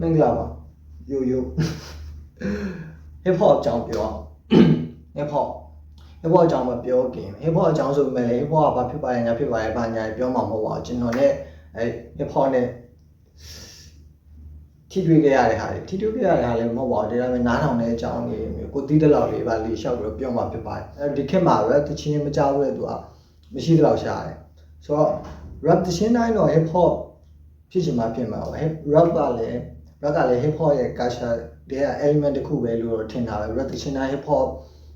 မင်္ဂလာပါယိုယို hip hop အကြောင်းပြော hip hop hip hop အကြောင်းမပြောခင် hip hop အကြောင်းဆိုပေမဲ့ hip hop ကဘာဖြစ်ပါလဲညာဖြစ်ပါလဲဘာညာပြောမှာမဟုတ်ပါဘူးကျွန်တော်လည်းအဲ hip hop နဲ့ထိတွေ့ခဲ့ရတဲ့ဟာတွေထိတွေ့ခဲ့ရတဲ့ဟာလည်းမဟုတ်ပါဘူးဒါပေမဲ့နားထောင်တဲ့အကြောင်းတွေမျိုးကိုတီးတဲ့လောက်လေးပါလေးလျှောက်ပြီးတော့ပြောမှာဖြစ်ပါတယ်အဲဒီခေတ်မှာ rap တချင်းမကြောက်တဲ့သူကမရှိတဲ့လောက်ရှားတယ်ဆိုတော့ rap တချင်းတိုင်းတော့ hip hop ဖြစ်ချင်မှဖြစ်မှာပါ hip rap ကလည်း rap ကလည်း hip hop ရဲ့ culture တဲ့ element တစ်ခုပဲလို့တော့ထင်တာပဲ rap တချင်းတိုင်း hip hop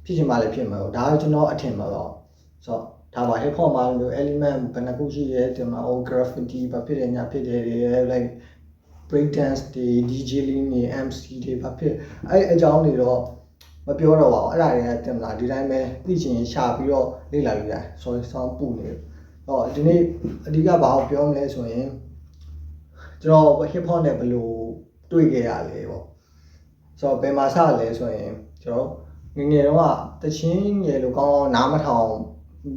ဖြစ်ချင်မှလည်းဖြစ်မှာပေါ့ဒါကကျွန်တော်အထင်ပါတော့ဆိုတော့ဒါပါ hip hop မှာမျိုး element ဘယ်နှခုရှိရဲတင်မှာ oh graffiti ဘာဖြစ်တယ်ညာဖြစ်တယ်တွေ like break dance တွေ DJ လေးတွေ MC တွေဘာဖြစ်အဲ့အကြောင်းတွေတော့မပြောတော့ပါဘူးအဲ့ဒါတွေကတင်မလားဒီတိုင်းပဲသိချင်ရှာပြီးတော့လေ့လာလို့ရတယ် sorry sound ပူနေတော့ဒီနေ့အဓိကဘာကိုပြောမလဲဆိုရင်ကျွန်တော် hip hop နဲ့ဘယ်လို တွေ့ခဲ့ရလဲပေါ့ဆိုတော့ဘယ်မှာစလဲဆိုရင်ကျွန်တော်ငယ်ငယ်တုန်းကတချင်းငယ်လို့ကောင်းကောင်းနားမထောင်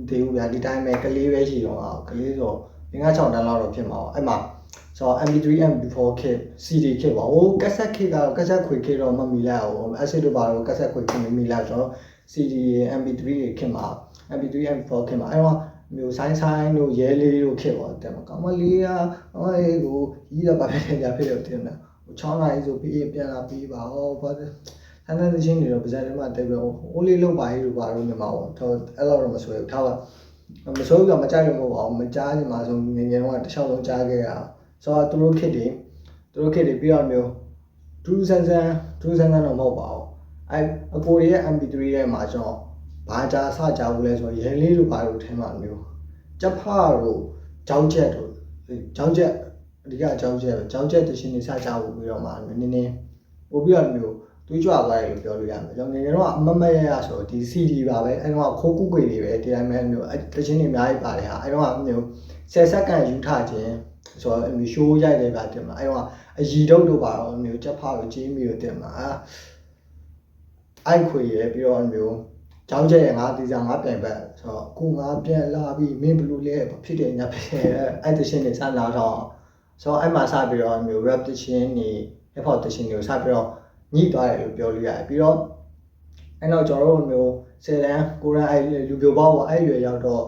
သေးဘူးဗျာဒီတိုင်းပဲကလေးပဲရှိတော့ကလေးဆို5-6တန်းလောက်တော့ဖြစ်မှာပေါ့အဲ့မှာဆိုတော့ MP3 MP4 kit CD kit ပါဟို cassette kit ကတော့ cassette ခွေ kit တော့မမီလိုက်အောင် acid တို့ပါတော့ cassette ခွေ kit မမီလိုက်ကျွန်တော် CD MP3 တွေ kit မှာ MP3 MP4 kit မှာအဲ့တော့မျိုးဆိုင်ဆိုင်တို့ရဲလေးတို့ kit ပေါ့တဲ့မှာကောင်မလေးကကောင်မလေးကိုကြီးတော့ပါဖြစ်နေကြဖြစ်တော့တင်တယ်ဟို 6နိုင်ဆိုပြီးပြန်လာပြီးပါဟောဘာဆန်းတဲ့ချင်းတွေတော့ပါဇက်ထဲမှာတက်ပြီးဟိုလေးလုံးပါရေးတို့ပါတော့ညီမပေါ့တော့အဲ့လိုတော့မဆွဲဘူးထားပါမဆွဲဘူးတော့မကြိုက်လို့မဟုတ်ပါဘူးမကြားညီမဆိုငယ်ငယ်တော့တစ်ချောင်းလုံးကြားခဲ့ရအောင်ဆိုတော့သူတို့ခစ်တွေသူတို့ခစ်တွေပြီးတော့မျိုးဒူးဆန်းဆန်းဒူးဆန်းဆန်းတော့မဟုတ်ပါဘူးအဲအကိုတွေရဲ့ MP3 ရဲ့မှာကျွန်တော်ဘာကြားစကြဘူးလဲဆိုတော့ရဲလေးတို့ဘာလို့ထဲမှာမျိုးကြက်ဖားတို့ကြောင်းချက်တို့ကြောင်းချက်အ ဓိကကြောင်းချက်ကြောင်းချက်တရှင်နေစကြဘူးပြီးတော့မှနည်းနည်းပို့ပြီးတော့မျိုးတွေးကြွသွားတယ်လို့ပြောလို့ရမယ်ကျွန်တော်ငယ်ငယ်တော့အမမရရဆိုတော့ဒီ CD ပါပဲအဲတော့ခိုးကူးကွေတွေပဲဒီတိုင်းပဲမျိုးတချင်းတွေအများကြီးပါတယ်ဟာအဲတော့မျိုး10စက္ကန့်ယူထခြင်းဆိုတော့မျိုးရှိုးရိုက်တယ်ဗျာတင်မလားအဲတော့အရီတုတ်တို့ပါတော့မျိုးချက်ဖားတို့ကြီးမီတို့တင်မလားအိုက်ခွေရပြီးတော့မျိုးကျောင်းကျက်ရငါဒီစားငါပြန်ပဲဆိုတော့ကိုငါပြန်လာပြီးမင်းဘလို့လဲဖြစ်တယ်ညာဖြစ်တယ်အဲ့တချင်းတွေစလာတော့ ဆိုတော့အဲ့မှာစပြီးတော့မျိုး rap တချင်းတွေ hip hop တချင်းတွေကိုစပြီးတော့ညှိသွားတယ်လို့ပြောလို့ရတယ်ပြီးတော့အဲ့တော့ကျွန်တော်တို့မျိုး10တန်း9တန်းအဲ့လူပြိုပေါပေါ့အဲ့ရွယ်ရောက်တော့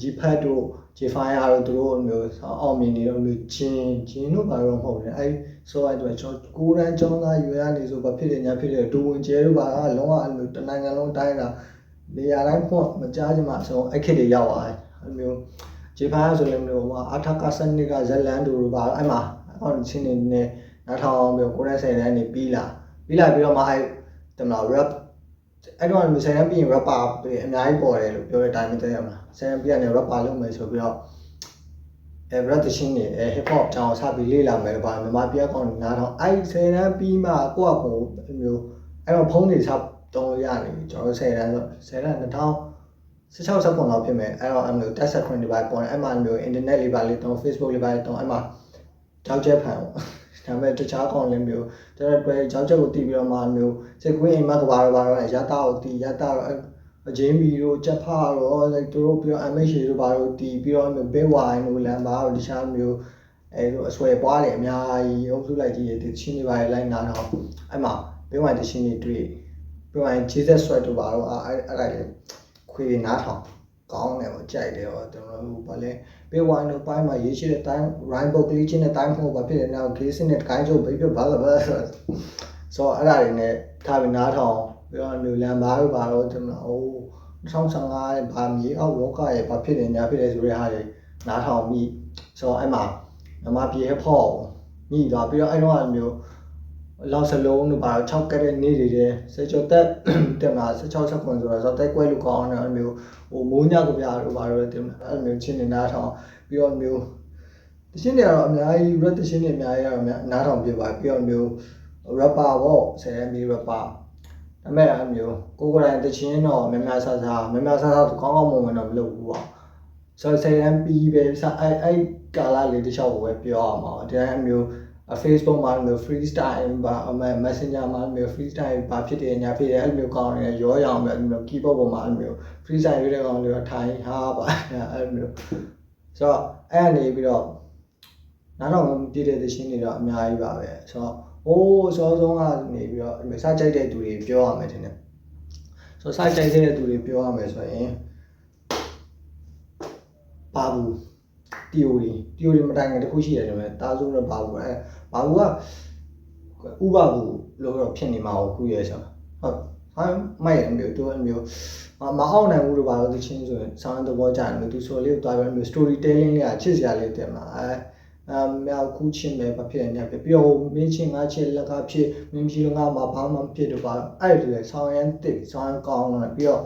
G pad တို့ J fire တို့သူတို့မျိုးအောင်မြင်နေတော့မျိုးချင်းချင်းတို့ဘာလို့မဟုတ်လဲအဲ့ဆိုအဲ့တော့ကျွန်တော်ကိုရန်ကျောင်းသားရွယ်ရနေဆိုဘာဖြစ်တယ်ညာဖြစ်တယ်ဒူဝင်ကျဲတို့ပါကလုံးဝအဲ့လိုတနိုင်ငံလုံးတိုင်းတာနေရာတိုင်းဖွင့်မကြားချင်မှအဆုံးအဲ့ခေတ်တွေရောက်သွားတယ်အဲ့မျိုး J fire ဆိုလည်းမျိုးဟိုအထက်ကစနစ်ကဇလန်တို့တို့ပါအဲ့မှာအော်ချင်းနေနေနားထောင်မျိုးကိုရန်ဆယ်တန်းနေပြီးလာပြီးလာပြီးတော့မှအဲ့တမလား rap အဲ့တော့မျိုးဆယ်တန်းပြီးရင် rapper အများကြီးပေါ်တယ်လို့ပြောတဲ့အတိုင်းမသိရမလားဆယ်တန်းပြီးရင် rapper လုပ်မယ်ဆိုပြီးတော့အဲ rap တချင်းနေအဲ hip hop တောင်စပြီးလေ့လာမယ်ဘာမြန်မာပြည်ကောင်နားတော့အဲ့ဆယ်တန်းပြီးမှကိုယ့်အကိုမျိုးအဲ့တော့ဖုန်းတွေစတုံးလို့ရနေပြီကျွန်တော်ဆယ်တန်းဆိုဆယ်တန်း2000 16စက္ကွန်လောက်ဖြစ်မယ်အဲ့တော့အမျိုးတက်ဆက်ခွင့်တွေပါပေါ်တယ်အဲ့မှာမျိုး internet လေးပါလေးတုံး Facebook လေးပါလေးတုံးအဲ့မှာကြောက်ချက်ဖန်ပေါ့ဒါပေမဲ့တခြားကောင်လည်းမျိုးကျွန်တော်ပဲကြောက်ချက်ကိုတီးပြီးတော့မှမျိုးစိတ်ကွင်းအိမ်မက်ကဘာတော့ဘာတော့ရတာကိုတီးရတာတော့အဂျင်းမီတို့ချက်ဖားတော့ like သူတို့ပြီးတော့ MH တို့ဘာတို့တီးပြီးတော့ဘေးဝိုင်းတို့လမ်းပါတို့တခြားမျိုးအဲလိုအဆွဲပွားတယ်အများကြီးအုပ်စုလိုက်ကြီးတဲ့ချင်းတွေပါလိုက်နာတော့အဲ့မှာဘေးဝိုင်းတချင်းတွေတွေ့ဘေးဝိုင်း Jesus sweat တို့ပါတော့အဲ့အဲ့ဒါတွေ ခွေနားထောင်ကောင်းတယ်ပေါ့ကြိုက်တယ်ပေါ့ကျွန်တော်တို့ဘာလဲပေးဝိုင်းတို့ပိုင်းမှာရေးရှိတဲ့တိုင်း rhyme book လေးချင်းတဲ့တိုင်းဖို့ဘာဖြစ်လဲနောက် case နဲ့တိုင်းချုပ်ပြီးပြဘာလဲဘာဆိုတော့အဲ့ဒါတွေနဲ့ထားပြီးနားထောင်ပြီးတော့လူလန်ဘာတို့ဘာလို့ကျွန်တော်ဟို2015ရဲ့ဗာမြေအောက်လောကရဲ့ဘာဖြစ်နေညာဖြစ်လဲဆိုတဲ့ဟာတွေနားထောင်ပြီးဆိုတော့အဲ့မှာမမပြေဟဖို့မိသွားပြီးတော့အဲ့တော့မျိုး လောက်စလုံးတို့ပါတော့6ကက်တဲ့နေ့တွေတဲ့စေချောတက်တက်လာ16ချက်ခွန်ဆိုတော့ဇော်တက်ကွဲလူကောင်းတယ်အဲ့မျိုးဟိုမိုးညကပြားတို့ပါတော့တင်အဲ့မျိုးချင်းနေနားထောင်ပြီးတော့မျိုးတရှင်းတွေကတော့အများကြီး rap တရှင်းတွေအများကြီးကတော့နားထောင်ပြပါပြီးတော့မျိုး rapper ပေါ့ဆယ်မီ rapper ဒါမဲ့အဲ့မျိုးကိုကိုယ်တိုင်တချင်းတော့များများဆဆများများဆဆကောင်းကောင်းမွန်မွန်တော့မလုပ်ဘူးပေါ့ဆိုတော့ဆယ်ရန်ပြီးပဲစအဲ့အဲ့ကာလာလေးတစ်လျှောက်ကိုပဲပြောရမှာဒီတိုင်းအမျိုး Facebook မှာမျိုး freestyle ပါအမ Messenger မှာမျိုး freestyle ပါဖြစ်တယ်ညာဖြစ်တယ်အဲ့လိုကောင်းတယ်ရောရအောင်ပဲအဲ့လို keyboard ပေါ်မှာအဲ့လို freestyle ရေးတဲ့ကောင်တွေကထိုင်ဟာပါအဲ့လိုဆိုတော့အဲ့အနေပြီးတော့နားထောင်ပြည့်တဲ့သချင်းတွေတော့အများကြီးပါပဲဆိုတော့ဟိုးအစောဆုံးကနေပြီးတော့စကြိုက်တဲ့သူတွေပြောရမယ်ထင်တယ်ဆိုတော့စကြိုက်တဲ့သူတွေပြောရမယ်ဆိုရင်ဘာဘူး theory theory မတိုင်ခင်တစ်ခုရှိရတယ်မယ်တာဆုံးတော့ဘာဘူးအဲ ဘာဘူးကဥပဘူးလို့တော့ဖြစ်နေမှာကိုခုရဲဆိုဟုတ်ဟာမိုက်ရမျိုးသူအမျိုးမအောင်နိုင်ဘူးလို့ပါလို့သူချင်းဆိုရင်ဆောင်းသဘောကြတယ်မျိုးသူဆိုလေးကိုတွားပြီးမျိုး story telling လေးကချစ်စရာလေးတင်မှာအဲအမြောက်ခုချင်းပဲဘာဖြစ်နေလဲပြီးတော့မင်းချင်းငါချစ်လက်ကဖြစ်မင်းကြီးငါမှာဘာမှဖြစ်တော့ပါအဲ့ဒီလေဆောင်းရန်တစ်ဆောင်းကောင်းတယ်ပြီးတော့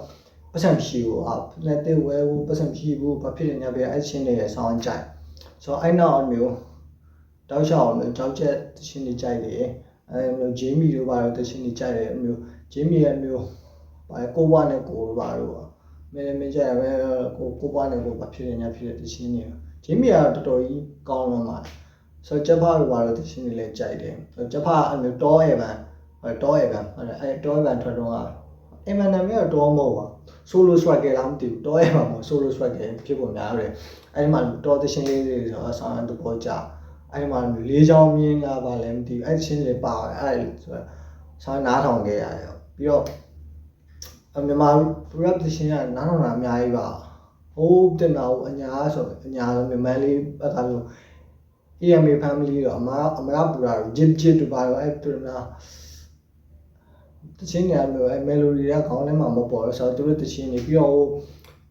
ပတ်စံရှိဘူးဟာလက်တဲ့ဝဲဘူးပတ်စံရှိဘူးဘာဖြစ်နေလဲပဲအဲ့ချင်းတွေဆောင်းကြိုက်ဆိုတော့အဲ့နောက်အမျိုး တောက်လျှောက်မျိုးကြောက်ချက်တချင်းတွေကြိုက်တယ်အဲမျိုးဂျေမီတို့ပါတော့တချင်းတွေကြိုက်တယ်အမျိုးဂျေမီရဲ့မျိုးဘာကိုဘွားနဲ့ကိုတို့ပါတော့မင်းမင်းကြိုက်ပဲကိုကိုဘွားနဲ့ကိုဘာဖြစ်နေလဲဖြစ်တဲ့တချင်းတွေဂျေမီကတော်တော်ကြီးကောင်းလုံးပါဆိုတော့ကျဖားတို့ပါတော့တချင်းတွေလည်းကြိုက်တယ်ဆိုတော့ကျဖားအမျိုးတောရဲ့ဗန်ဟိုတောရဲ့ဗန်ဟုတ်တယ်အဲတောရဲ့ဗန်ထွက်တော့အမှန်တမ်းကတော့တောမဟုတ်ပါ solo swagger လားမသိဘူးတောရဲ့မှာမဟုတ် solo swagger ဖြစ်ပုံများတယ်အဲဒီမှာတောသချင်းလေးတွေဆိုတော့ဆောင်းတဘောကြ အဲဒီမှာလေးချောင်းမြင်းလာပါလည်းမသိဘူးအဲဒီချင်းတွေပါတယ်အဲဒီဆိုတော့ဆောင်းနားထောင်ခဲ့ရတယ်ပြီးတော့အမြန်မာ rap သချင်းကနားထောင်တာအများကြီးပါဟိုးတင်တာဟိုအညာဆိုအညာဆိုမြန်မာလေးဘက်ကဆို EMA family တော့အမအမရပူတာဂျစ်ဂျစ်တို့ပါတော့အဲ့တူနာတချင်းနေမျိုးအဲ melody ကခေါင်းထဲမှာမပေါ်တော့ဆိုတော့သူတို့တချင်းနေပြီးတော့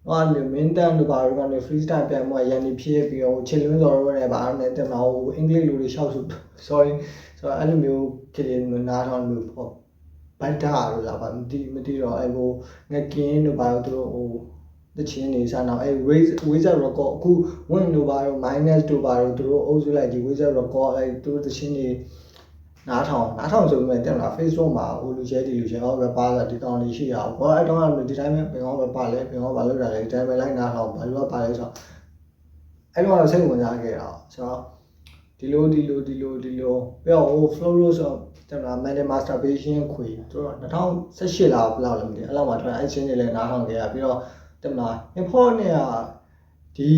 ဟိုဟာမျိုးမင်းတန်တို့ပါတော့ကနေ freestyle ပြန်မှရန်နေဖြစ်ပြီးတော့ချစ်လွန်းစော်တို့နဲ့ပါနဲ့တင်မှာဟိုအင်္ဂလိပ်လူတွေရှောက်ဆို sorry ဆိုတော့အဲ့လိုမျိုးဖြစ်နေနားထောင်မျိုးပေါ့ဘိုက်တာတို့လာပါမသိမသိတော့အဲ့ဟိုငကင်းတို့ပါတော့သူတို့ဟိုတချင်းနေစားတော့အဲ wizard record အခု win တို့ပါတော့ minus တို့ပါတော့သူတို့အုပ်စုလိုက်ဒီ wizard record အဲသူတို့တချင်းနေ နားထောင်နားထောင်ဆိုပေမဲ့တင်လာ Facebook မှာဟိုလူချဲဒီလူချဲဟော rapper ကဒီကောင်လေးရှိရအောင်ဘောအဲ့တော့ကဒီတိုင်းပဲဘယ်ကောင် rapper လဲဘယ်ကောင်ဘာလုပ်တာလဲဒီတိုင်းပဲလိုက်နားထောင်ဘာလို့ပါလဲဆိုတော့အဲ့တော့စိတ်ဝင်စားခဲ့တာဆိုတော့ဒီလိုဒီလိုဒီလိုဒီလိုပြီးတော့ဟို flow လို့ဆိုတင်လာ mental masturbation ခွေသူတို့2018လားဘယ်လောက်လဲမသိအဲ့လောက်မှထွက်အဲ့ချင်းတွေလည်းနားထောင်ခဲ့ရပြီးတော့တင်လာ import နဲ့ကဒီ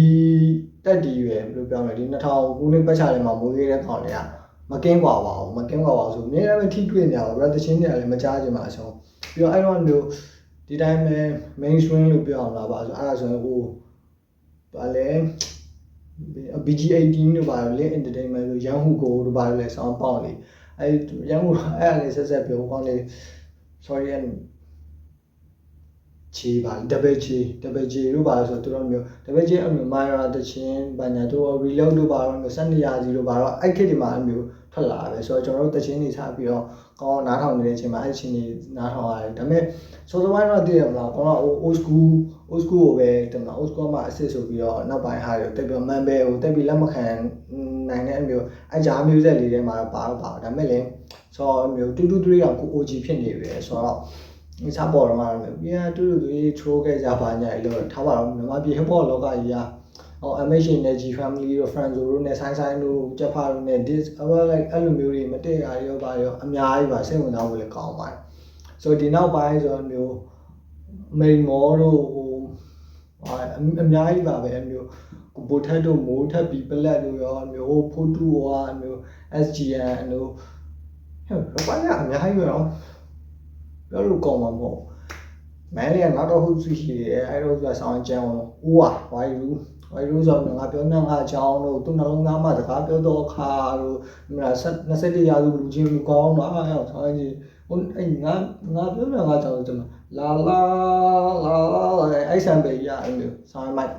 တက်ဒီရွယ်ဘယ်လိုပြောမလဲဒီ2000ခုနှစ်ပတ်ချာလေးမှာမိုးရေးတဲ့ကောင်တွေက မကင်းကွာပါဘူးမကင်းကွာပါဆိုအများအားဖြင့်ထိတွေ့နေရပါဘူးတချင်းတွေကလည်းမကြားချင်ပါအဆုံးပြီးတော့အဲ့တော့မျိုးဒီတိုင်းပဲ main swing လို့ပြောအောင်လားပါဆိုအဲ့ဒါဆိုရင်ဟိုဘာလဲ BG18 တို့ပါလို့ link entertainment လို့ရန်ဟူကိုတို့ပါလို့လဲဆောင်းပေါက်နေအဲ့ရန်ဟူအဲ့ဒါလေးဆက်ဆက်ပြောပေါက်နေ sorry and ချီပါ double ချီ double ချီတို့ပါဆိုတော့သူတို့မျိုး double ချီအမျိုး Myra တချင်းဘာညာတို့ reload တို့ပါတော့မျိုး12ရာစီတို့ပါတော့အဲ့ခေတ်ဒီမှာအမျိုးထွက်လာတယ်ဆိုတော့ကျွန်တော်တို့တချင်းတွေထားပြီးတော့ကောင်းနားထောင်နေတဲ့အချိန်မှာအဲ့ချင်းတွေနားထောင်ရတယ်ဒါပေမဲ့စောစောပိုင်းတော့သိရမလားကောင်းတော့ old school old school ကိုပဲတင်မလား old school မှာ assist ဆိုပြီးတော့နောက်ပိုင်းဟာတွေတက်ပြီး man ပဲကိုတက်ပြီးလက်မခံနိုင်တဲ့အမျိုးအကြားမျိုးဆက်လေးထဲမှာတော့ပါတော့ပါဒါပေမဲ့လည်းဆိုတော့မျိုး2 2 3တော့ကို OG ဖြစ်နေပြီဆိုတော့ဒီ စားပေါ်တော့မှလည်းပြန်တူတူတွေထိုးခဲ့ကြပါညာလို့ထားပါတော့မြန်မာပြည် hip hop လောကကြီးကဟော amazing နဲ့ G family တို့ friends တို့နဲ့ဆိုင်ဆိုင်တို့ကြက်ဖာတို့နဲ့ this about like အဲ့လိုမျိုးတွေမတည့်ရရောပါရောအများကြီးပါစိတ်ဝင်စားဖို့လည်းကောင်းပါတယ်ဆိုဒီနောက်ပိုင်းဆိုတော့မျိုးမိန်မောတို့ဟိုဟာအများကြီးပါပဲအမျိုးကိုဘိုထက်တို့မိုးထက်ပြီးပလက်တို့ရောအမျိုးဟိုဖိုတူဟောအမျိုး SGN အမျိုးဟဲ့ဘာလဲအများကြီးရော ပြောလို့ကောင်းမှာမဟုတ်မန်လေးကနောက်တော့ဟုတ်ရှိရှိတယ်အဲ့တော့သူကဆောင်းကြမ်းအောင်ဦးဝဝိုင်ရူဝိုင်ရူဆိုတော့ငါပြောနေငါအကြောင်းတို့သူနှလုံးသားမှာစကားပြောတော့ခါတို့ဒီမှာ24ရာစုလူချင်းလူကောင်းတော့အဲ့ဆောင်းကြီးဟိုအဲ့ငါငါပြောနေငါအကြောင်းတို့လာလာလာအဲ့ဆံပေရအဲ့လိုဆောင်းမိုက်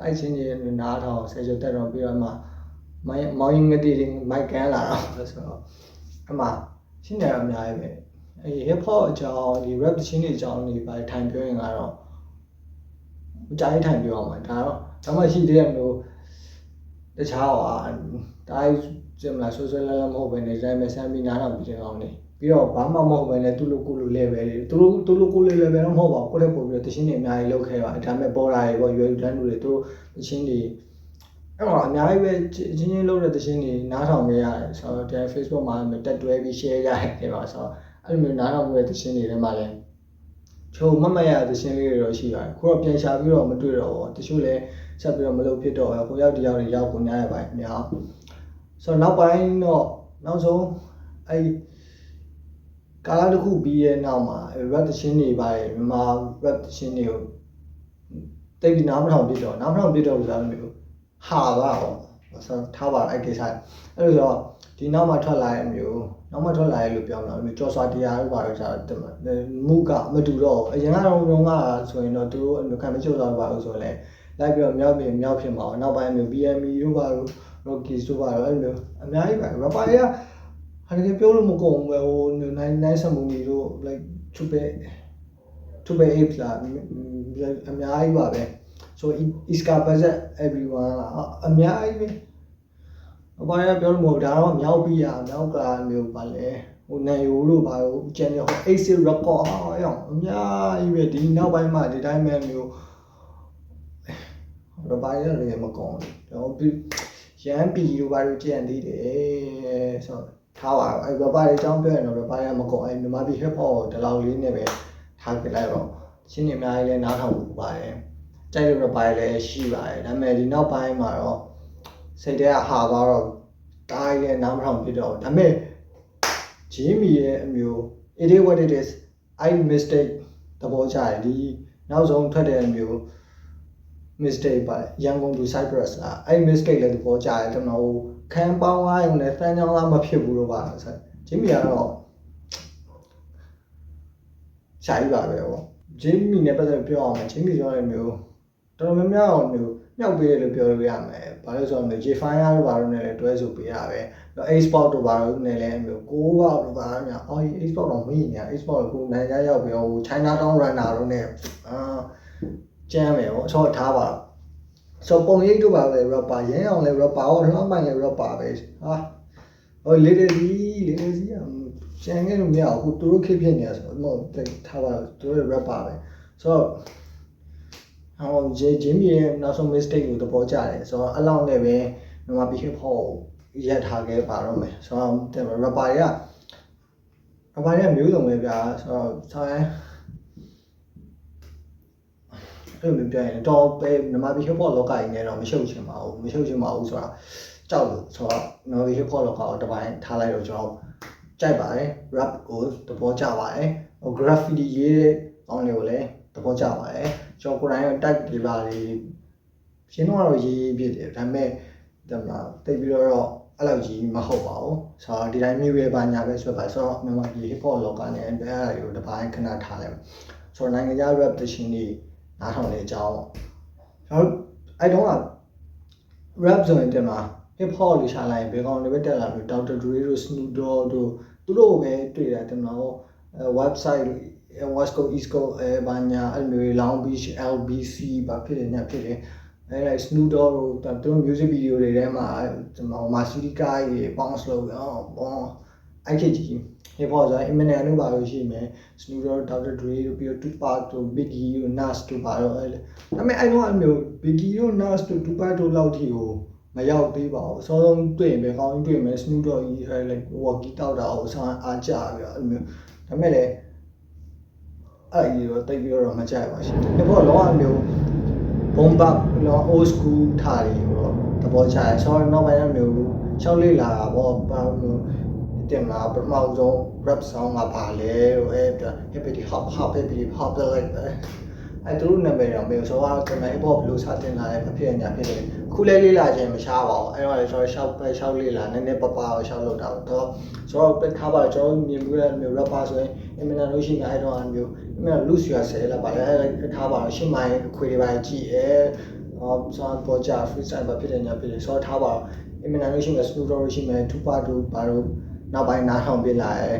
အဲ့ချင်းကြီးနားထောင်ဆယ်ကျော်တက်တော့ပြီးတော့မှမိုင်းမောင်းငတိတွေမိုက်ကန်လာတော့ဆိုတော့အမှရှင်းနေရအများကြီးပဲ အဲ hip hop အကြောင်းဒီ rap ချင်းတွေအကြောင်းတွေပါထိုင်ပြောရင်ကတော့အကြိုင်းထိုင်ပြောအောင်ပါဒါတော့ဒါမှရှိသေးတယ်မျိုးတခြားဟာဒါကျမလားဆိုဆိုလာလာမဟုတ်ဘဲနဲ့ဒါပေမဲ့ဆမ်မီနားတော့ပြီးတဲ့အောင်နေပြီးတော့ဘာမှမဟုတ်ဘဲနဲ့သူ့လိုကိုလို level တွေသူတို့သူ့လိုကိုလို level တော့မဟုတ်ပါဘူးကိုလည်းပို့ပြီးတော့တချင်းတွေအများကြီးလောက်ခဲ့ပါဒါပေမဲ့ပေါ်လာတွေပေါ့ရွယ်ယူတန်းလူတွေသူတို့တချင်းတွေအဲ့တော့အများကြီးပဲချင်းချင်းလုပ်တဲ့တခြင်းတွေနားထောင်နေရတယ်ဆိုတော့ဒီ Facebook မှာတက်တွဲပြီး share ရတယ်ပါဆိုတော့ အဲ့လိုမျိုးနားထောင်တဲ့တခြင်းတွေထဲမှာလည်းချိုးမမရတခြင်းလေးတွေတော့ရှိပါတယ်ခုတော့ပြန်ရှာပြီးတော့မတွေ့တော့ဘူးတချို့လည်းဆက်ပြီးတော့မလုပ်ဖြစ်တော့ဘူးကိုရောက်တယောက်တွေရောက်ကိုညားရပါတယ်ခင်ဗျာဆိုတော့နောက်ပိုင်းတော့နောက်ဆုံးအဲကာလာတစ်ခုပြီးရဲ့နောက်မှာ rap တချင်းတွေပါတယ်မြန်မာ rap တချင်းတွေကိုတိတ်ပြီးနားမထောင်ပြတော့နားမထောင်ပြတော့ဆိုတာမျိုးဟာပါတော့ဆိုတော့ထားပါအဲ့ကိစ္စအဲ့လိုဆိုတော့ ဒီနောက်မှာထွက်လာတဲ့မျိုးနောက်မှထွက်လာရဲလို့ပြောမှာမျိုးကြော်စွာတရားတို့ပါတော့ကြာမူကမတူတော့အရင်ကတော့တော့ကဆိုရင်တော့သူတို့အမျိုးခံမကြော်စွာပါလို့ဆိုရင်လည်းလိုက်ပြီးတော့မြောက်ပြင်မြောက်ဖြစ်မှာနောက်ပိုင်းမျိုး BME တို့ပါတော့ Rocky တို့ပါတော့အဲ့လိုအများကြီးပါ rapper တွေကဟာတကယ်ပြောလို့မကုန်ဘူးပဲဟိုနိုင်နိုင်ဆမှုတွေတို့ like သူပဲသူပဲ apes လာအများကြီးပါပဲ so iska budget everyone လာအများကြီးပဲ အပိုင်းကပြောလို့မဟုတ်ဒါတော့မြောက်ပြီးရမြောက်ကမျိုးပါလေဟိုနိုင်ရိုးတို့ပါတော့ channel ဟို AC record ဟာရောအများကြီးပဲဒီနောက်ပိုင်းမှာဒီတိုင်းပဲမျိုးရပါရလည်းမကောင်းဘူးတော့ရန်ပီတို့ဘာလို့ကြံသေးတယ်ဆိုတော့ထားပါအဲ့ရပါရအကြောင်းပြောရင်တော့ရပါရမကောင်းအဲ့မြန်မာပြည် hip hop ကိုဒီလောက်လေးနဲ့ပဲထားကြလိုက်တော့ချင်းနေအများကြီးလည်းနားထောင်ဖို့ပါတယ်ကြိုက်လို့ရပါရလည်းရှိပါတယ်ဒါပေမဲ့ဒီနောက်ပိုင်းမှာတော့စိတ်ထဲကဟာပါတော့ တားရဲနားမထောင်ဖြစ်တော့ဒါပေမဲ့ဂျီမီရဲ့အမျိုး it is what it is i mistake သဘောကျတယ်ဒီနောက်ဆုံးထွက်တဲ့အမျိုး mistake ပါရန်ကုန်သူ Cyprus อ่ะအဲ့ mistake လည်းသဘောကျတယ်ကျွန်တော်ခံပေါင်းအားရုံနဲ့ဖန်ကြောင်းလားမဖြစ်ဘူးလို့ပါဆိုဂျီမီကတော့ရှားကြီးပါပဲဟောဂျီမီနဲ့ပတ်သက်ပြောအောင်ဂျီမီပြောတဲ့မျိုး တော်တော်များများအောင်မျိုးမြောက်ပေးတယ်လို့ပြောလို့ရမယ်။ဘာလို့ဆိုတော့ J-Fire တို့ဘာလို့နဲ့လဲတွဲဆိုပေးရပဲ။နောက် A-Sport တို့ဘာလို့နဲ့လဲမျိုးကိုးပေါက်တို့ဘာလို့များအော် A-Sport တော့မင်းညာ A-Sport ကိုနိုင်ကြရောက်ပြီးဟို Chinatown Runner တို့နဲ့အာကျမ်းမယ်ဟောအချောထားပါတော့ဆိုပုံရိပ်တို့ပါပဲ rapper ရင်းအောင်လဲ rapper ဟောလှမ်းပိုင်လဲ rapper ပဲဟာဟို little Z little Z ကျန်ခဲ့လို့မရဘူးသူတို့ခေဖြစ်နေရဆိုတော့ထားပါတော့သူတို့ rapper ပဲဆိုတော့ ဟောဂျေဂျင်းမီရဲ့နောက်ဆုံး mistake ကိုသဘောကျတယ်ဆိုတော့အလောက်နဲ့ပဲမြန်မာပြည် hip hop ကိုရက်ထားခဲ့ပါတော့မယ်ဆိုတော့ rapper တွေက rapper တွေကမျိုးစုံပဲဗျာဆိုတော့ဆောင်းရန်အဲ့လိုပြောရင်တော့ပဲမြန်မာပြည် hip hop လောကကြီးနဲ့တော့မရှုပ်ချင်ပါဘူးမရှုပ်ချင်ပါဘူးဆိုတာကြောက်လို့ဆိုတော့မြန်မာပြည် hip hop လောကကိုတစ်ပိုင်းထားလိုက်တော့ကျွန်တော်ကြိုက်ပါတယ် rap ကိုသဘောကျပါတယ်ဟို graffiti ရေးတဲ့အောင်းတွေကိုလည်းသဘောကျပါတယ် ကျွန်တော်ကိုယ်တိုင် type တွေပါလေရှင်းတော့ရေးရေးဖြစ်တယ်ဒါပေမဲ့ဒါမှတိတ်ပြီးတော့အဲ့လောက်ကြီးမဟုတ်ပါဘူးဆိုတော့ဒီတိုင်းမျိုးပဲပါညာပဲဆိုပါဆိုတော့မြန်မာပြည် hip hop လောကနဲ့အဲ့ဒါတွေကိုတစ်ပိုင်းခဏထားလိုက်ဆိုတော့နိုင်ငံခြား rap တရှင်တွေနားထောင်တဲ့အကြောင်းကျွန်တော်အဲ့တော့ rap ဆိုရင်တင်မှာ hip hop လို့ရှာလိုက်ရင်ဘယ်ကောင်တွေပဲတက်လာလို့ Dr. Dre တို့ Snoop Dogg တို့သူတို့ပဲတွေ့တာတင်မှာဟော website West Coast East Coast အဲဘာညာအဲ့လိုမျိုး Long Beach LBC ဘာဖြစ်နေညဖြစ်တယ်အဲ Snoop Dogg တို့သူတို့ music video တွေထဲမှာဒီမှာမာစီဒီကားကြီး bounce လုပ်အော်ဘောအဲ့ခေတ်ကြီး hip hop ဆိုရင် Eminem တို့ပါလို့ရှိမယ် Snoop Dogg Dr. Dre တို့ပြီးတော့ Tupac တို့ Biggie တို့ Nas တို့ပါတော့အဲ့ဒါပေမဲ့အဲ့တော့အမျိုး Biggie တို့ Nas တို့ Tupac တို့လောက်ထိကိုမရောက်သေးပါဘူးအစောဆုံးတွေ့ရင်ပဲကောင်းကြီးတွေ့မယ် Snoop Dogg ကြီးအဲ like ဟိုကီတောက်တာဟိုဆန်းအားကြပြီးတော့အဲ့မျိုးဒါပေမဲ့လည်း အဲ့ဒီတော့တိတ်ပြီးတော့မကြိုက်ပါရှင်ဒီဘောလောအမျိုးဘုံဘတ်လော old school ထားတယ်တော့သဘောချရဲဆိုတော့နောက်ပိုင်းအမျိုးရှောက်လေးလာတာပေါ့ဘာလို့တင်လာပထမဆုံး rap song ကပါလဲတော့အဲ့ hippity hop hop hippity hop like အဲ့သူတို့နာမည်တော့မေဆိုတော့ကျွန်တော် hip hop ဘယ်လိုစတင်လာလဲမဖြစ်ညာဖြစ်တယ်ခုလဲလေးလာခြင်းမရှားပါဘူးအဲ့တော့လေကျွန်တော်ရှောက်ပဲရှောက်လေးလာနည်းနည်းပပတော့ရှောက်လို့တာတော့ဆိုတော့ပက်ထားပါကျွန်တော်မြင်မှုတဲ့မျိုး rapper ဆိုရင် Eminem လို့ရှိရင်အဲ့တော့အမျိုး Eminem loose ရဆဲလာပါလေအဲ့ထားပါတော့ရှင်းမိုင်းခွေတွေပါကြည့်အဲဟောဆိုတော့ပေါ်ကြ freestyle ပါဖြစ်တယ်ညာဖြစ်တယ်ဆိုတော့ထားပါတော့ Eminem လို့ရှိရင် Snoop Dogg လို့ရှိရင် Tupac တို့ဘာလို့နောက်ပိုင်းနားထောင်ပြလာရဲ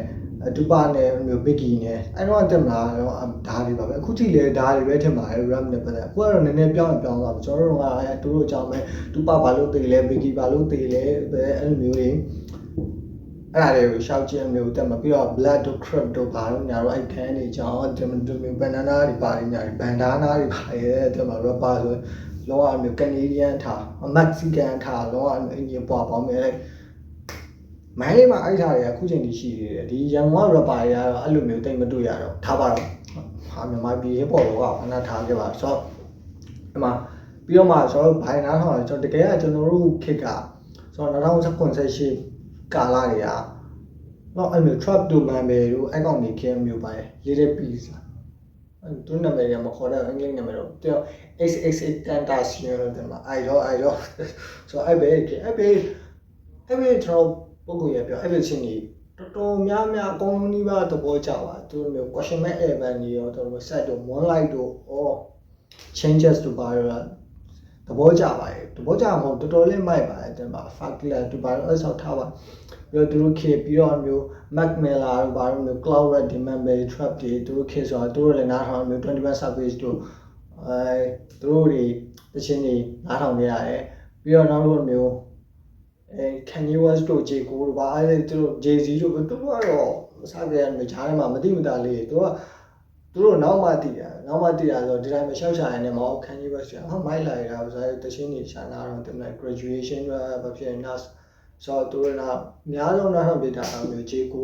ဒူပါနဲ့မျိုးဘစ်ကီနဲ့အဲ့တော့တက်မလားတော့ဓာတ်တွေပါပဲအခုထိလည်းဓာတ်တွေပဲထင်ပါတယ် rap နဲ့ပတ်သက်အခုကတော့နည်းနည်းပြောင်းပြောင်းသွားပြီကျွန်တော်တို့ကအဲသူတို့အကြောင်းပဲဒူပါဘာလို့တည်လဲဘစ်ကီဘာလို့တည်လဲအဲ့လိုမျိုးတွေ အဲ့ဒါတွေကိုရှောက်ခြင်းမျိုးတက်မှာပြီးတော့ blood တို့ crip တို့ဘာလို့ညာတော့အဲ့ခန်းတွေကြောင်းဒီမျိုး banana တွေပါတယ်ညာ bandana တွေပါတယ်တက်မှာ rapper ဆိုလောကမျိုး Canadian ထား Mexican ထားလောကအင်ဂျင်ပွားပေါင်းမယ်မိုင်းလေးမှာအဲ့ထားတွေကအခုချိန်ထိရှိသေးတယ်ဒီရန်ကုန်က rapper တွေကတော့အဲ့လိုမျိုးတိတ်မတွေ့ရတော့ထားပါတော့ဟာမြန်မာပြည် hip hop လောကခဏထားခဲ့ပါဆိုတော့ဒီမှာပြီးတော့မှကျွန်တော်တို့ဘိုင်နာထောင်တယ်ကျွန်တော်တကယ်ကကျွန်တော်တို့ခစ်ကဆိုတော့2019 ကာလတွေကတော့အဲ့မျိုး trap to member တို့အဲ့ကောင်တွေခင်မျိုးပါလေ little piece အဲ့သူနာမည်ကမခေါ်တော့အင်္ဂလိပ်နာမည်တော့ပြော XXX Tentacion လို့တယ်မှာအဲ့တော့အဲ့တော့ဆိုတော့အဲ့ပဲအဲ့ပဲအဲ့ပဲကျွန်တော်ပုဂ္ဂိုလ်ရပြောအဲ့ပဲချင်းကြီးတော်တော်များများအကုန်လုံးဒီပါသဘောကျပါသူတို့မျိုး question mark event တွေရောတော်တော် set တို့ moonlight တို့ or changes တို့ပါတော့ သဘောကျပါတယ်သဘောကျမှာမဟုတ်တော်တော်လေးမိုက်ပါတယ်တင်ပါ faculty တို့ပါတော့အဲ့ဆောက်ထားပါပြီးတော့သူတို့ခေပြီးတော့မျိုး Mac Miller တို့ပါတော့မျိုး Cloud Red Demand Bay Trap တွေသူတို့ခေဆိုတော့သူတို့လည်းနားထောင်မျိုး21 Service တို့အဲသူတို့တွေတချင်းတွေနားထောင်နေရတယ်ပြီးတော့နောက်တစ်မျိုးအဲ Kanye West တို့ J Cole တို့ပါအဲသူတို့ Jay-Z တို့သူတို့ကတော့စားကြရမယ်ဂျားထဲမှာမတိမတာလေးသူတို့က သူတို့နောက်မှတည်တာနောက်မှတည်တာဆိုဒီတိုင်းမလျှောက်ချရင်လည်းမဟုတ် Kanye West ကဟောမိုက်လာရတာဆိုတော့တချင်းတွေရှာနာတော့တင်တယ် graduation ပဲဖြစ်နေ nas ဆိုတော့သူတို့ကအများဆုံးနောက်ပြတာမျိုး J9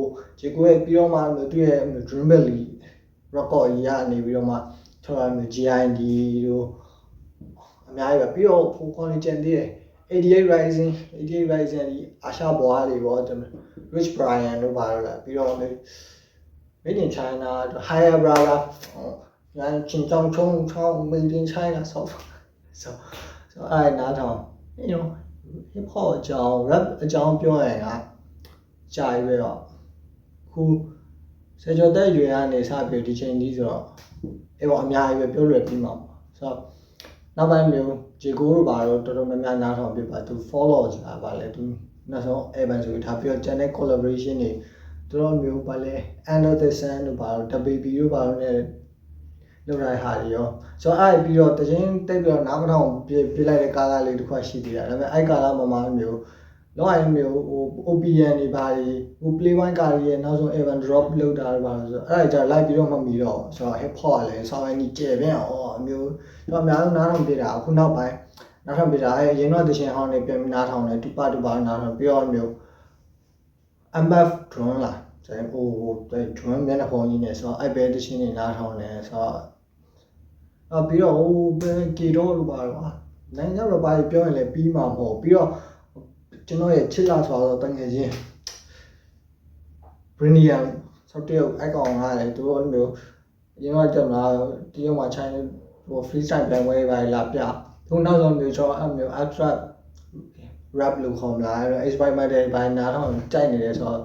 J9 ရဲ့ပြီးတော့မှသူ့ရဲ့ Dream Valley record ကြီးကနေပြီးတော့မှထော်ရမျိုး GID တို့အများကြီးပဲပြီးတော့ full quality ကျန်သေးတယ်88 rising 88 rising ဒီအာရှဘွားတွေပေါ့ Rich Brian တို့ပါတော့လားပြီးတော့ made in China higher brother ညာချင်းချောင်းချုံချောင်း made in China ဆိုဆိုဆိုအဲ့နားထောင် you know hip hop အကြောင်း rap အကြောင်းပြောရင်ကကြာပြီပဲတော့ခုစေကျော်တဲ့ရွယ်ကနေစပြီးဒီချိန်ကြီးဆိုတော့အေးပေါ့အများကြီးပဲပြောလွယ်ပြီးမှာပေါ့ဆိုတော့နောက်ပိုင်းမျိုးဂျေကိုတို့ဘာလို့တော်တော်များများနားထောင်ပြပါသူ follow ဆိုတာပါလေသူနောက်ဆုံး Evan ဆိုထားပြီးတော့ channel collaboration တွေ တော်တော်မျိုးပါလေ Under the Sun တို့ဘာလို့ The Baby တို့ဘာလို့ ਨੇ လောက်ရဟာတွေရောဆိုတော့အဲ့ပြီးတော့တခြင်းတိတ်ပြီးတော့နားမထောင်ပြပြလိုက်တဲ့ကာလလေးတစ်ခွက်ရှိသေးတာဒါပေမဲ့အဲ့ကာလမှာမှမျိုးလောက်ရမျိုးဟို OPN တွေဘာတွေဟို play one ကားတွေရဲ့နောက်ဆုံး event drop လောက်တာတွေပါလို့ဆိုတော့အဲ့ဒါကြာလိုက်ပြီးတော့မမီတော့ဆိုတော့ hip hop ကလည်းဆောင်းရင်းကြီးကျယ်ပြန်အောင်အမျိုးတော့အများဆုံးနားထောင်ပြတာအခုနောက်ပိုင်းနားထောင်ပြတာအဲ့ရင်တော့တခြင်းဟောင်းနေပြန်နားထောင်တယ်တူပါတူပါနားထောင်ပြီးတော့မျိုး MF drone လာဆိုရင်ဟိုဟို drone မျက်နှာဖုံးကြီးနေဆိုတော့အဲ့ဘဲတခြင်းနေနားထောင်တယ်ဆိုတော့အပြီးတော့ဟိုဘယ်ကီတော့လို့ပါတော့နိုင်ငံရပါပြောရင်လည်းပြီးမှာမဟုတ်ပြီးတော့ကျွန်တော်ရဲ့ချစ်လာဆိုတော့တကယ်ချင်း Brilliant ဆောက်တရုတ်အကောင်ကလည်းသူတို့မျိုးရင်းတော့ကျွန်တော်တရုတ်မှာ China ဟို free style ပြန်ဝဲပါလာပြသူနောက်ဆုံးမျိုးကျွန်တော်အမျိုး abstract rap လို့ခေါ်မလားအဲ့တော့ experimental ဘိုင်းနာတော့ကြိုက်နေတယ်ဆိုတော့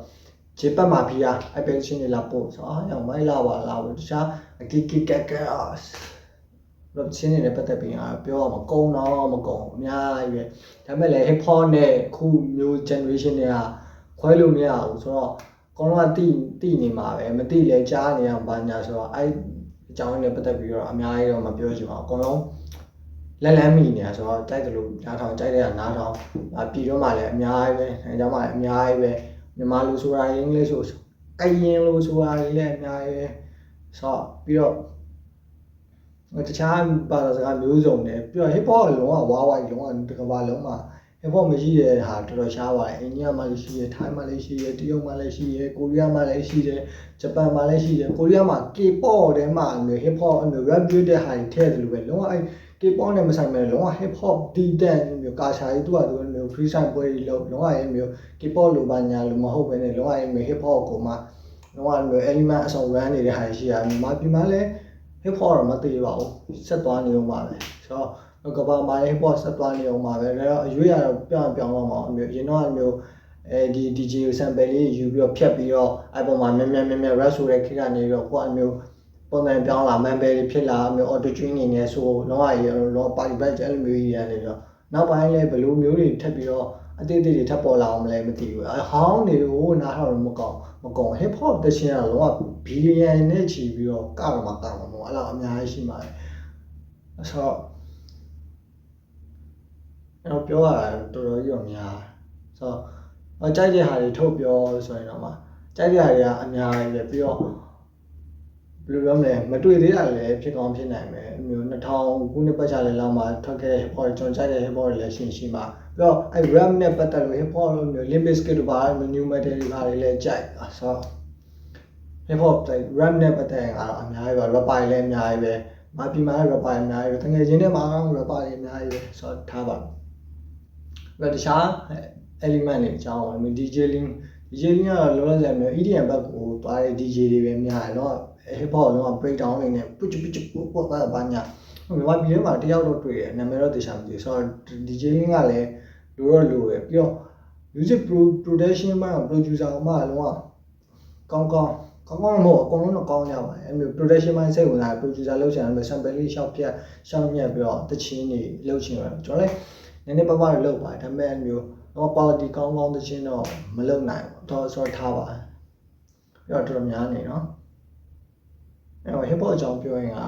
ခြေပတ်မှာဖီးရ application တွေလာပို့ဆိုတော့အားရောင်မိုက်လာပါလားတခြားအကီကီကက်ကက်အာတော့ချင်းနေနဲ့ပတ်သက်ပြီးအားပြောရမှာကုံတော့မကုံအများကြီးပဲဒါပေမဲ့လည်း hip hop နဲ့ခုမျိုး generation တွေကခွဲလို့မရဘူးဆိုတော့ကောင်းတော့တိတိနေမှာပဲမတိလဲကြားနေအောင်ဘာညာဆိုတော့အဲ့အကြောင်းနဲ့ပတ်သက်ပြီးတော့အများကြီးတော့မပြောချင်ပါဘူးအကုန်လုံး လက်လန်းမိနေတာဆိုတော့ကြိုက်တယ်လို့နားထောင်ကြိုက်တဲ့ကနားထောင်ပြည်တော့မှလည်းအများကြီးပဲအဲကြောင့်မှလည်းအများကြီးပဲမြန်မာလူဆိုတာအင်္ဂလိပ်ဆိုကရင်လူဆိုတာလည်းအများကြီးပဲဆိုတော့ပြီးတော့တခြားဘာသာစကားမျိုးစုံနဲ့ပြီးတော့ hip hop ကလုံးဝဝါးဝါးကြီးလုံးဝတစ်ကမ္ဘာလုံးမှာ hip hop မရှိတဲ့ဟာတော်တော်ရှားပါတယ်အိန္ဒိယမှာလည်းရှိတယ်ထိုင်းမှာလည်းရှိတယ်တရုတ်မှာလည်းရှိတယ်ကိုရီးယားမှာလည်းရှိတယ်ဂျပန်မှာလည်းရှိတယ်ကိုရီးယားမှာ K-pop ထဲမှာမျိုး hip hop အမျိုး rap ပြတဲ့ဟာတွေထည့်တယ်လို့ပဲလုံးဝအဲ K-pop နဲ့မဆိုင်မဲ့လုံးဝ hip hop တီးတန့်မျိုးကာရှာကြီးသူကသူမျိုး freestyle ပွဲတွေလုပ်လုံးဝအဲမျိုး K-pop လိုပါညာလိုမဟုတ်ဘဲနဲ့လုံးဝအဲမျိုး hip hop ကိုမှလုံးဝမျိုး element အစုံ run နေတဲ့ဟာရှိရမြန်မာပြည်မှာလည်း hip hop တော့မသိပါဘူးဆက်သွားနေအောင်ပါပဲဆိုတော့ကဘာမှာ hip hop ဆက်သွားနေအောင်ပါပဲဒါတော့အရွေးရတော့ပြောင်းပြောင်းတော့မှာအမျိုးရင်တော့အမျိုးအဲဒီ DJ sample လေးယူပြီးတော့ဖြတ်ပြီးတော့အဲ့ပေါ်မှာမြန်မြန်မြန်မြန် rap ဆိုတဲ့ခေတ်ကနေပြီးတော့ကိုကအမျိုး ပုံစံပြောင်းလာ member တွေဖြစ်လာအမျိုး auto tune နေနေဆိုလုံးဝရေလော party batch အဲ့လိုမျိုးကြီးရနေတော့နောက်ပိုင်းလည်းဘယ်လိုမျိုးတွေထပ်ပြီးတော့အသေးသေးတွေထပ်ပေါ်လာအောင်မလဲမသိဘူးအဟောင်းတွေဟိုနားထောင်လို့မကောင်းမကောင်း hip hop တချင်ကလုံးဝဘီလီယံနဲ့ချီပြီးတော့ကတော့မကောင်းဘူးအဲ့လိုအများကြီးရှိပါတယ်ဆိုတော့အဲ့တော့ပြောရတာတော်တော်ကြီးတော့များဆိုတော့အကြိုက်တဲ့ဟာတွေထုတ်ပြောဆိုရင်တော့မှကြိုက်တဲ့ဟာတွေကအများကြီးပဲပြီးတော့ ဘယ်လိုပြောမလဲမတွေ့သေးတာလည်းဖြစ်ကောင်းဖြစ်နိုင်မယ်အမျိုး2000ခုနှစ်ပတ်ချာလည်းလောက်မှထွက်ခဲ့တဲ့ hip hop ကျွန်တော်ကြိုက်တဲ့ hip hop တွေလည်းရှင်းရှင်းပါပြီးတော့အဲ rap နဲ့ပတ်သက်လို့ hip hop လို့မျိုး limp bizkit တို့ပါမျိုး new metal တွေပါလည်းကြိုက်ဆိုတော့ hip hop တဲ့ rap နဲ့ပတ်သက်ရင်ကတော့အများကြီးပဲ rapper တွေလည်းအများကြီးပဲမပြည်မှာ rapper တွေအများကြီးပဲတကယ်ချင်းထဲမှာ rapper တွေအများကြီးပဲဆိုတော့ထားပါပြီးတော့တခြား element တွေအကြောင်းမျိုး DJ link DJ link ကတော့လောလောဆယ်မျိုး EDM ဘက်ကိုသွားတဲ့ DJ တွေပဲများတယ်เนาะ hip hop လုံးဝ break down နေနဲ့ပုတ်ပုတ်ပုတ်ပုတ်ပါဘာညာမြန်မာပြည်ထဲမှာတယောက်တော့တွေ့တယ်နာမည်တော့တခြားမသိဘူးဆိုတော့ DJ link ကလည်းလိုတော့လိုပဲပြီးတော့ music pro- production မှာ producer ကမှလုံးဝကောင်းကောင်းကောင်းကောင်းမဟုတ်အကုန်လုံးတော့ကောင်းကြပါတယ်အဲ့မျိုး production မှာစိတ်ဝင်စားတယ် producer လုပ်ချင်တယ် sample လေးရှောက်ပြတ်ရှောက်ညက်ပြီးတော့တချင်းတွေလုပ်ချင်တယ်ကျွန်တော်လည်းနည်းနည်းပါးပါးတော့လုပ်ပါတယ်ဒါပေမဲ့အဲ့မျိုးတော့ quality ကောင်းကောင်းတချင်းတော့မလုပ်နိုင်ဘူးတော့ဆိုတော့ထားပါတယ်ပြီးတော့တော်တော်များနေနော် အဲ့တော့ hip hop အကြောင်းပြောရင်က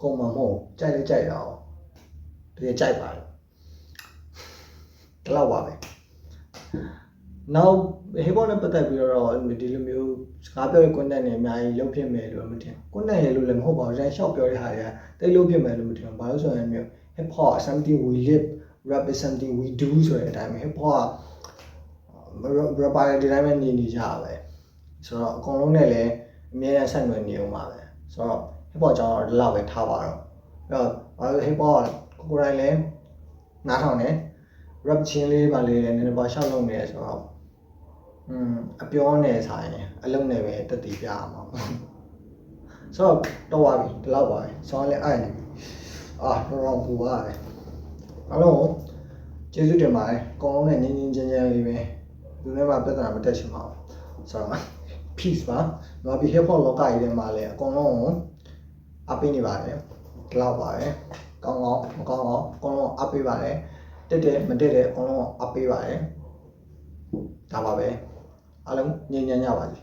ကုန်မှာမဟုတ်ကြိုက်လဲကြိုက်တာ哦တကယ်ကြိုက်ပါတယ်ဒီလောက်ပါပဲနောက် hip hop နဲ့ပတ်သက်ပြီးတော့ဒီလိုမျိုးစကားပြောတဲ့ content တွေအများကြီးလုပ်ဖြစ်မယ်လို့မထင်ဘူး content ရေလို့လည်းမဟုတ်ပါဘူး။ရန်လျှောက်ပြောတဲ့ဟာတွေကတိတ်လုပ်ဖြစ်မယ်လို့မထင်ဘူး။ဘာလို့ဆိုရင်မျိုး hip hop is something we live rap is something we do ဆိုတဲ့အတိုင်းပဲ hip hop က rapper တွေဒီတိုင်းပဲနေနေကြတာပဲ။ဆိုတော့အကုန်လုံးနဲ့လည်းအများနဲ့ဆက်နွယ်နေအောင်ပါပဲ။ ဆိုတော့ hip hop အကြောင်းတော့ဒီလောက်ပဲထားပါတော့။အဲ့တော့ဘာလို့ hip hop ကကိုယ်တိုင်လည်းနားထောင်တယ် rap ချင်းလေးပါလေးလည်းနည်းနည်းပါရှောက်လုပ်နေတယ်ဆိုတော့อืมအပြောနဲ့ဆိုင်အလုံးနဲ့ပဲတက်တည်ပြရမှာပေါ့ဆိုတော့တော့ပါပြီဒီလောက်ပါပဲဆောင်းလည်းအဲ့နေပြီအာတော့တော့ပူပါတယ်အားလုံးကိုကျေးဇူးတင်ပါတယ်အကုန်လုံးနဲ့ငြင်းငြင်းချမ်းချမ်းလေးပဲလူတွေမှာပြဿနာမတက်ချင်ပါဘူးဆိုတော့ peace ပါတော့ဒီ hip hop လောကကြီးထဲမှာလည်းအကုန်လုံးကိုအပိနေပါတယ်ဒီလောက်ပါပဲကောင်းကောင်းမကောင်းကောင်းအကုန်လုံးအပိပါတယ်တက်တယ်မတက်တယ်အကုန်လုံးအပိပါတယ်ဒါပါပဲအားလုံးငြိမ်ချမ်းကြပါစေ